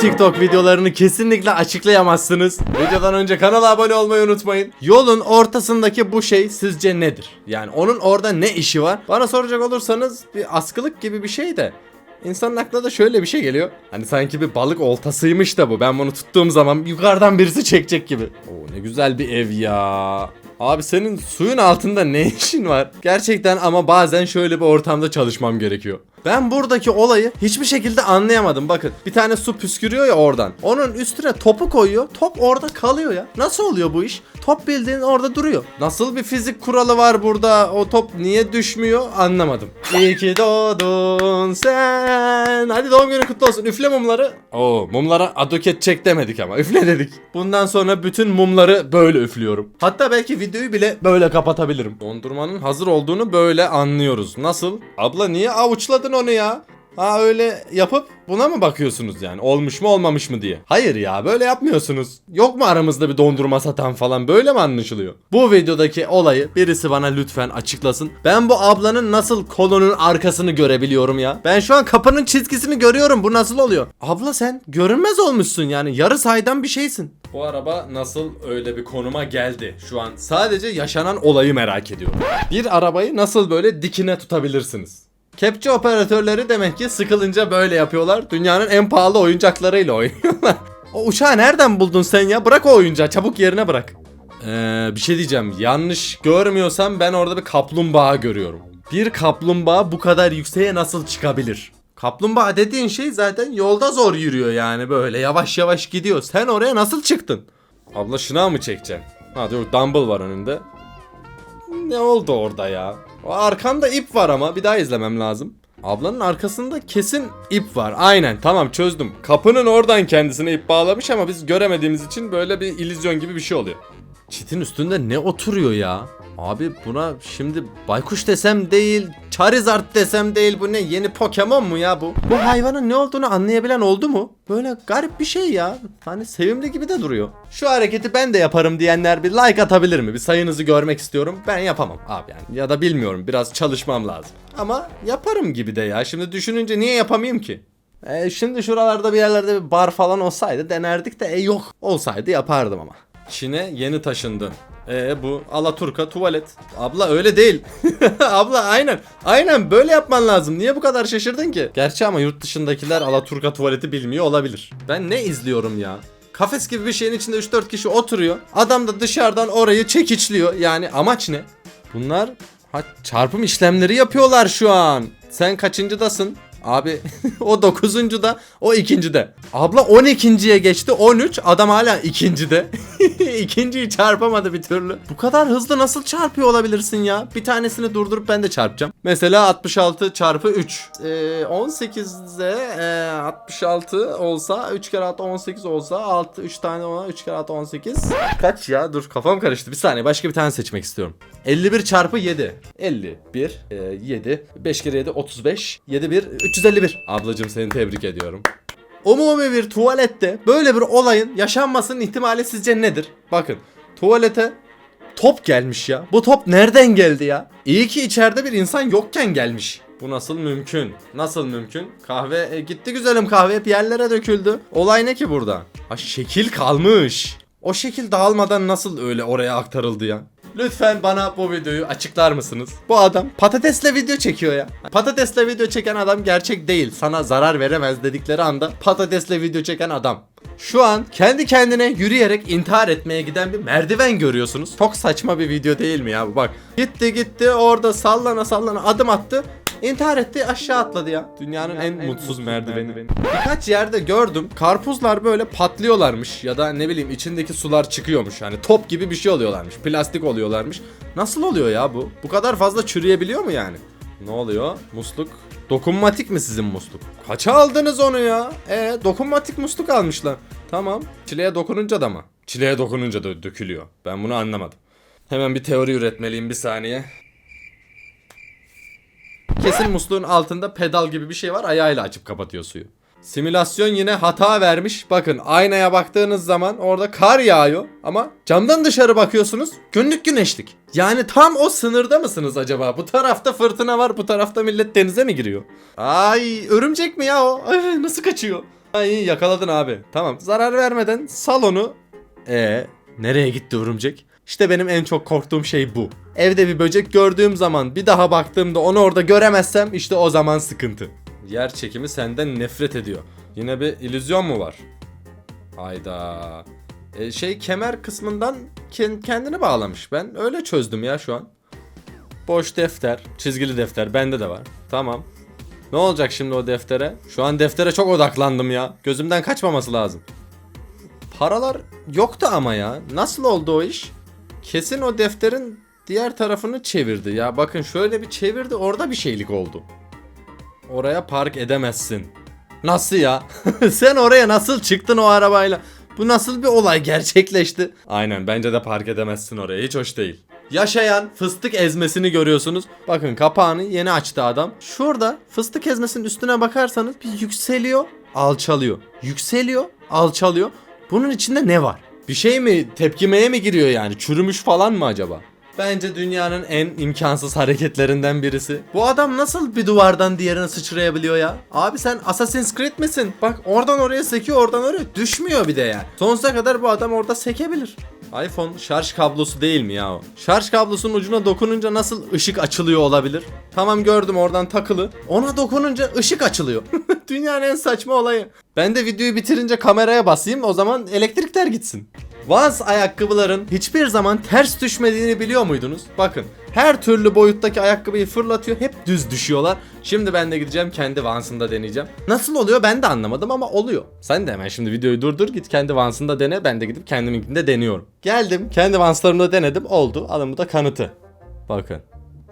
TikTok videolarını kesinlikle açıklayamazsınız. Videodan önce kanala abone olmayı unutmayın. Yolun ortasındaki bu şey sizce nedir? Yani onun orada ne işi var? Bana soracak olursanız bir askılık gibi bir şey de. İnsanın aklına da şöyle bir şey geliyor. Hani sanki bir balık oltasıymış da bu. Ben bunu tuttuğum zaman yukarıdan birisi çekecek gibi. Oo ne güzel bir ev ya. Abi senin suyun altında ne işin var? Gerçekten ama bazen şöyle bir ortamda çalışmam gerekiyor. Ben buradaki olayı hiçbir şekilde anlayamadım. Bakın bir tane su püskürüyor ya oradan. Onun üstüne topu koyuyor. Top orada kalıyor ya. Nasıl oluyor bu iş? Top bildiğin orada duruyor. Nasıl bir fizik kuralı var burada? O top niye düşmüyor? Anlamadım. İyi ki doğdun sen. Hadi doğum günü kutlu olsun. Üfle mumları. Oo mumlara adoket çek demedik ama. Üfle dedik. Bundan sonra bütün mumları böyle üflüyorum. Hatta belki videoyu bile böyle kapatabilirim. Dondurmanın hazır olduğunu böyle anlıyoruz. Nasıl? Abla niye avuçladın onu ya? Ha öyle yapıp buna mı bakıyorsunuz yani? Olmuş mu olmamış mı diye. Hayır ya böyle yapmıyorsunuz. Yok mu aramızda bir dondurma satan falan böyle mi anlaşılıyor? Bu videodaki olayı birisi bana lütfen açıklasın. Ben bu ablanın nasıl kolunun arkasını görebiliyorum ya. Ben şu an kapının çizgisini görüyorum. Bu nasıl oluyor? Abla sen görünmez olmuşsun yani. Yarı saydan bir şeysin. Bu araba nasıl öyle bir konuma geldi? Şu an sadece yaşanan olayı merak ediyorum. Bir arabayı nasıl böyle dikine tutabilirsiniz? Kepçe operatörleri demek ki sıkılınca böyle yapıyorlar. Dünyanın en pahalı oyuncaklarıyla oynuyorlar. O uçağı nereden buldun sen ya? Bırak o oyuncağı çabuk yerine bırak. Ee, bir şey diyeceğim. Yanlış görmüyorsam ben orada bir kaplumbağa görüyorum. Bir kaplumbağa bu kadar yükseğe nasıl çıkabilir? Kaplumbağa dediğin şey zaten yolda zor yürüyor yani böyle yavaş yavaş gidiyor. Sen oraya nasıl çıktın? Abla şınav mı çekeceksin? Ha dur dumbbell var önünde. Ne oldu orada ya? O arkanda ip var ama bir daha izlemem lazım. Ablanın arkasında kesin ip var. Aynen tamam çözdüm. Kapının oradan kendisine ip bağlamış ama biz göremediğimiz için böyle bir illüzyon gibi bir şey oluyor. Çitin üstünde ne oturuyor ya? Abi buna şimdi baykuş desem değil, Charizard desem değil bu ne yeni Pokemon mu ya bu? Bu hayvanın ne olduğunu anlayabilen oldu mu? Böyle garip bir şey ya. Hani sevimli gibi de duruyor. Şu hareketi ben de yaparım diyenler bir like atabilir mi? Bir sayınızı görmek istiyorum. Ben yapamam abi yani. Ya da bilmiyorum biraz çalışmam lazım. Ama yaparım gibi de ya. Şimdi düşününce niye yapamayayım ki? E şimdi şuralarda bir yerlerde bir bar falan olsaydı denerdik de e yok. Olsaydı yapardım ama. Çin'e yeni taşındın. E bu Alaturka tuvalet. Abla öyle değil. Abla aynen. Aynen böyle yapman lazım. Niye bu kadar şaşırdın ki? Gerçi ama yurt dışındakiler Alaturka tuvaleti bilmiyor olabilir. Ben ne izliyorum ya? Kafes gibi bir şeyin içinde 3-4 kişi oturuyor. Adam da dışarıdan orayı çekiçliyor. Yani amaç ne? Bunlar ha, çarpım işlemleri yapıyorlar şu an. Sen kaçıncıdasın? Abi o 9. da o ikincide. Abla 12.ye geçti 13 adam hala ikincide. İkinciyi çarpamadı bir türlü. Bu kadar hızlı nasıl çarpıyor olabilirsin ya? Bir tanesini durdurup ben de çarpacağım. Mesela 66 çarpı 3. Ee, 18'de e, 66 olsa 3 kere 6 18 olsa 6 3 tane ona 3 kere 6 18. Kaç ya? Dur kafam karıştı. Bir saniye başka bir tane seçmek istiyorum. 51 çarpı 7. 51 e, 7 5 kere 7 35 7 1 351. Ablacım seni tebrik ediyorum. Umumi bir tuvalette böyle bir olayın yaşanmasının ihtimali sizce nedir? Bakın tuvalete top gelmiş ya. Bu top nereden geldi ya? İyi ki içeride bir insan yokken gelmiş. Bu nasıl mümkün? Nasıl mümkün? Kahve e, gitti güzelim kahve hep yerlere döküldü. Olay ne ki burada? Ha şekil kalmış. O şekil dağılmadan nasıl öyle oraya aktarıldı ya? Lütfen bana bu videoyu açıklar mısınız? Bu adam patatesle video çekiyor ya. Patatesle video çeken adam gerçek değil. Sana zarar veremez dedikleri anda patatesle video çeken adam. Şu an kendi kendine yürüyerek intihar etmeye giden bir merdiven görüyorsunuz. Çok saçma bir video değil mi ya bu bak. Gitti gitti orada sallana sallana adım attı. İntihar etti aşağı atladı ya. Dünyanın en, mutsuz, merdiveni. Birkaç yerde gördüm. Karpuzlar böyle patlıyorlarmış ya da ne bileyim içindeki sular çıkıyormuş. Hani top gibi bir şey oluyorlarmış. Plastik oluyorlarmış. Nasıl oluyor ya bu? Bu kadar fazla çürüyebiliyor mu yani? Ne oluyor? Musluk. Dokunmatik mi sizin musluk? Kaça aldınız onu ya? E dokunmatik musluk almışlar. Tamam. Çileğe dokununca da mı? Çileğe dokununca da dökülüyor. Ben bunu anlamadım. Hemen bir teori üretmeliyim bir saniye. Kesin musluğun altında pedal gibi bir şey var ayağıyla açıp kapatıyor suyu. Simülasyon yine hata vermiş. Bakın aynaya baktığınız zaman orada kar yağıyor ama camdan dışarı bakıyorsunuz günlük güneşlik. Yani tam o sınırda mısınız acaba? Bu tarafta fırtına var bu tarafta millet denize mi giriyor? Ay örümcek mi ya o? Ay, nasıl kaçıyor? İyi yakaladın abi. Tamam zarar vermeden sal onu. Ee nereye gitti örümcek? İşte benim en çok korktuğum şey bu. Evde bir böcek gördüğüm zaman bir daha baktığımda onu orada göremezsem işte o zaman sıkıntı. Yer çekimi senden nefret ediyor. Yine bir illüzyon mu var? Hayda. E, şey kemer kısmından ken- kendini bağlamış. Ben öyle çözdüm ya şu an. Boş defter, çizgili defter bende de var. Tamam. Ne olacak şimdi o deftere? Şu an deftere çok odaklandım ya. Gözümden kaçmaması lazım. Paralar yoktu ama ya. Nasıl oldu o iş? Kesin o defterin diğer tarafını çevirdi. Ya bakın şöyle bir çevirdi orada bir şeylik oldu. Oraya park edemezsin. Nasıl ya? Sen oraya nasıl çıktın o arabayla? Bu nasıl bir olay gerçekleşti? Aynen bence de park edemezsin oraya hiç hoş değil. Yaşayan fıstık ezmesini görüyorsunuz. Bakın kapağını yeni açtı adam. Şurada fıstık ezmesinin üstüne bakarsanız bir yükseliyor, alçalıyor. Yükseliyor, alçalıyor. Bunun içinde ne var? Bir şey mi tepkimeye mi giriyor yani? Çürümüş falan mı acaba? Bence dünyanın en imkansız hareketlerinden birisi. Bu adam nasıl bir duvardan diğerine sıçrayabiliyor ya? Abi sen Assassin's Creed misin? Bak oradan oraya sekiyor oradan oraya düşmüyor bir de yani. Sonsuza kadar bu adam orada sekebilir. iPhone şarj kablosu değil mi ya o? Şarj kablosunun ucuna dokununca nasıl ışık açılıyor olabilir? Tamam gördüm oradan takılı. Ona dokununca ışık açılıyor. Dünyanın en saçma olayı. Ben de videoyu bitirince kameraya basayım o zaman elektrikler gitsin. Vans ayakkabıların hiçbir zaman ters düşmediğini biliyor muydunuz? Bakın her türlü boyuttaki ayakkabıyı fırlatıyor hep düz düşüyorlar. Şimdi ben de gideceğim kendi Vans'ında deneyeceğim. Nasıl oluyor ben de anlamadım ama oluyor. Sen de hemen şimdi videoyu durdur git kendi Vans'ında dene ben de gidip kendiminkinde deniyorum. Geldim kendi Vans'larımda denedim oldu bu da kanıtı. Bakın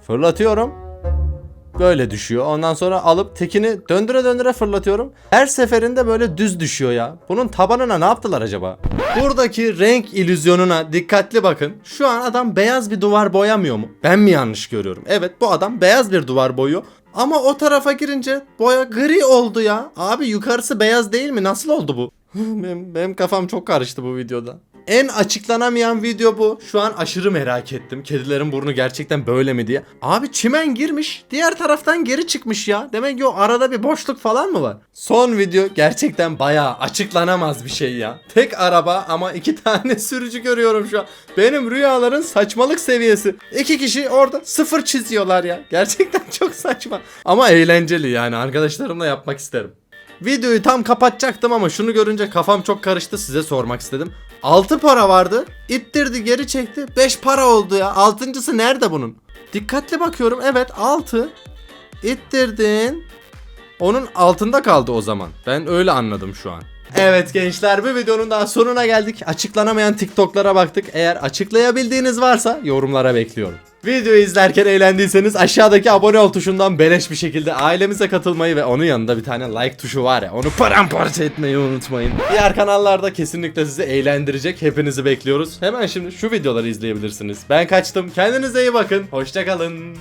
fırlatıyorum böyle düşüyor. Ondan sonra alıp tekini döndüre döndüre fırlatıyorum. Her seferinde böyle düz düşüyor ya. Bunun tabanına ne yaptılar acaba? Buradaki renk illüzyonuna dikkatli bakın. Şu an adam beyaz bir duvar boyamıyor mu? Ben mi yanlış görüyorum? Evet bu adam beyaz bir duvar boyuyor. Ama o tarafa girince boya gri oldu ya. Abi yukarısı beyaz değil mi? Nasıl oldu bu? benim, benim kafam çok karıştı bu videoda. En açıklanamayan video bu. Şu an aşırı merak ettim. Kedilerin burnu gerçekten böyle mi diye. Abi çimen girmiş. Diğer taraftan geri çıkmış ya. Demek ki o arada bir boşluk falan mı var? Son video gerçekten bayağı açıklanamaz bir şey ya. Tek araba ama iki tane sürücü görüyorum şu an. Benim rüyaların saçmalık seviyesi. İki kişi orada sıfır çiziyorlar ya. Gerçekten çok saçma. Ama eğlenceli yani arkadaşlarımla yapmak isterim. Videoyu tam kapatacaktım ama şunu görünce kafam çok karıştı size sormak istedim. 6 para vardı. ittirdi geri çekti. 5 para oldu ya. Altıncısı nerede bunun? Dikkatli bakıyorum. Evet 6. İttirdin. Onun altında kaldı o zaman. Ben öyle anladım şu an. Evet gençler bir videonun daha sonuna geldik. Açıklanamayan TikTok'lara baktık. Eğer açıklayabildiğiniz varsa yorumlara bekliyorum. Videoyu izlerken eğlendiyseniz aşağıdaki abone ol tuşundan beleş bir şekilde ailemize katılmayı ve onun yanında bir tane like tuşu var ya onu paramparça etmeyi unutmayın. Diğer kanallarda kesinlikle sizi eğlendirecek hepinizi bekliyoruz. Hemen şimdi şu videoları izleyebilirsiniz. Ben kaçtım kendinize iyi bakın hoşçakalın.